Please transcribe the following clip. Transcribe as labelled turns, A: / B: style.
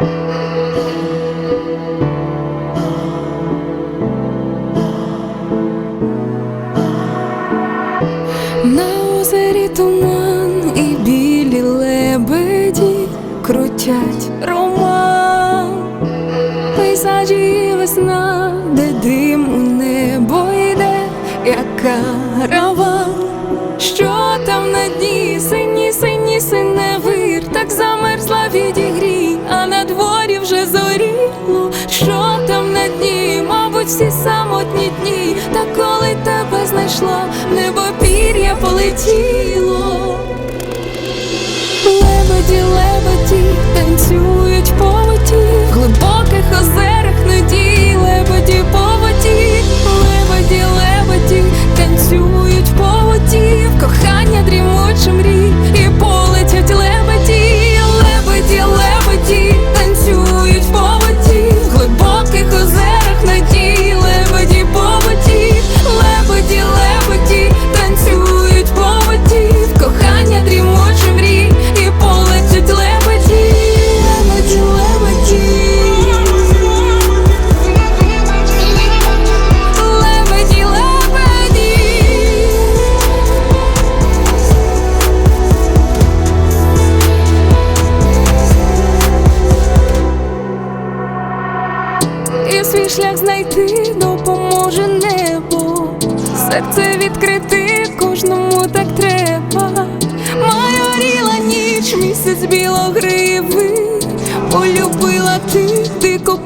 A: На озері туман і білі лебеді крутять роман, пейзажі і весна, де дим у небо йде, як караван. Зоріло. Що там на дні, мабуть, всі самотні дні, та коли тебе знайшла, небо пір'я полетіло. Свій шлях знайти допоможе небо, серце відкрити кожному так треба. Майоріла ніч, місяць білогривий, полюбила ти, дико